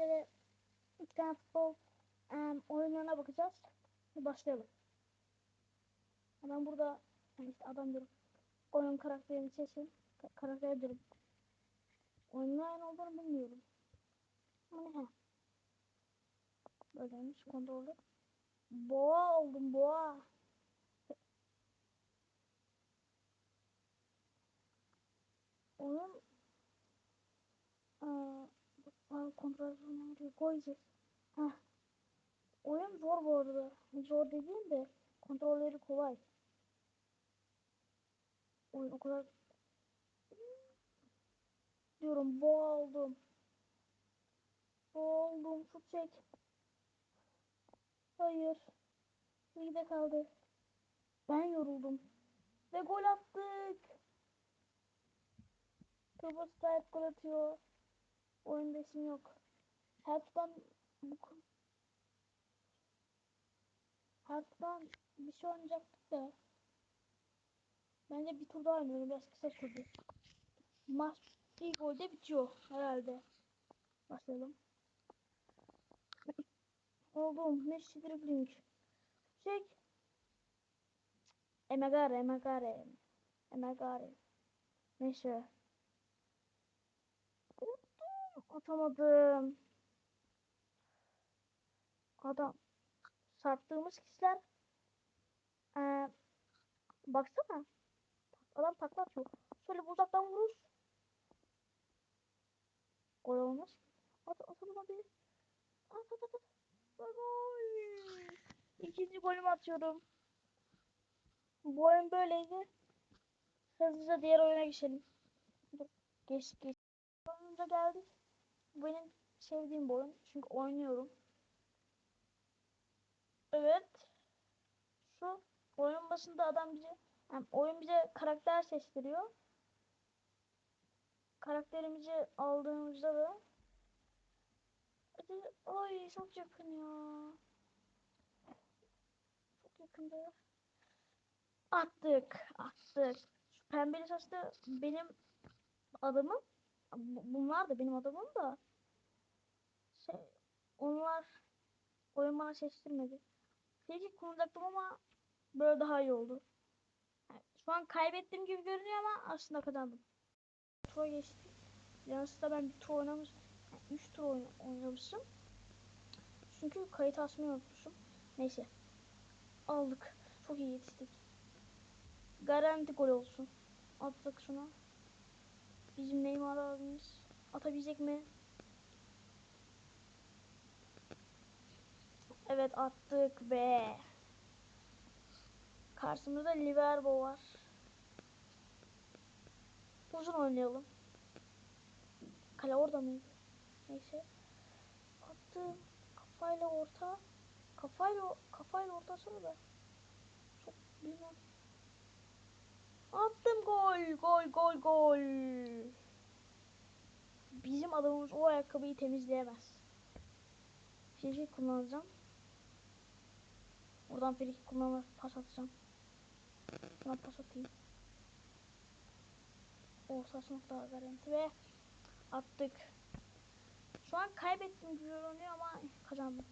sizlere iki tane futbol em, oyunlarına bakacağız. Başlayalım. Adam burada yani işte adam diyorum. Oyun karakterini seçin. Ka karakter diyorum. Oyunun olduğunu bilmiyorum. Ama ne? Böyleymiş kontrolü. Boğa oldum boğa. Oyun kontrol ediyor. Koyacağız. Heh. Oyun zor bu arada. Zor dediğim de kontrolleri kolay. Oyun o kadar diyorum. Boğa oldum. Şut çek. Hayır. Ligde kaldı. Ben yoruldum. Ve gol attık. Strike gol atıyor. Oyunda isim yok. Health'tan bu Health'tan bir şey oynayacaktık da. Bence bir tur daha oynayalım. Biraz kısa sürdü. Maç bir golde bitiyor herhalde. Başlayalım. Oldum. Messi dribbling. Çek. Emegare, Emegare. Emegare. Neyse. Atamadım. Adam. Sarttığımız kişiler. Ee, baksana. Adam takla atıyor. Şöyle uzaktan vurur. Gol olmaz. At atalım hadi. At at at. at. Gol. İkinci golümü atıyorum. Bu oyun böyleydi. Hızlıca diğer oyuna geçelim. Geç geç. Oyunumuza geldik. Bu benim sevdiğim bir oyun. Çünkü oynuyorum. Evet. Şu oyun başında adam bize yani oyun bize karakter seçtiriyor. Karakterimizi aldığımızda da ay çok yakın ya. Çok yakında. Attık, attık. Şu pembeli saçlı benim adamım. Bu- Bunlar da benim adamım da. Onlar oyun bana seçtirmedi. Peki kullanacaktım ama böyle daha iyi oldu. Yani şu an kaybettiğim gibi görünüyor ama aslında kazandım. Tura geçtim. Yanlışlıkla ben bir tur oynamış, yani üç tur oyna, oynamışım. Çünkü kayıt açmayı unutmuşum. Neyse. Aldık. Çok iyi yetiştik. Garanti gol olsun. Attık şuna. Bizim Neymar abimiz atabilecek mi? Evet attık be. Karşımızda Liverpool var. Uzun oynayalım. Kale orada mıydı? Neyse. Attım. Kafayla orta. Kafayla kafayla orta da. Çok bilmem. Attım gol. Gol gol gol. Bizim adamımız o ayakkabıyı temizleyemez. Free kullanacağım. Oradan free kullanıp pas atacağım. Şuna pas atayım. O saçmak daha garanti ve attık. Şu an kaybettim gibi görünüyor ama kazandım.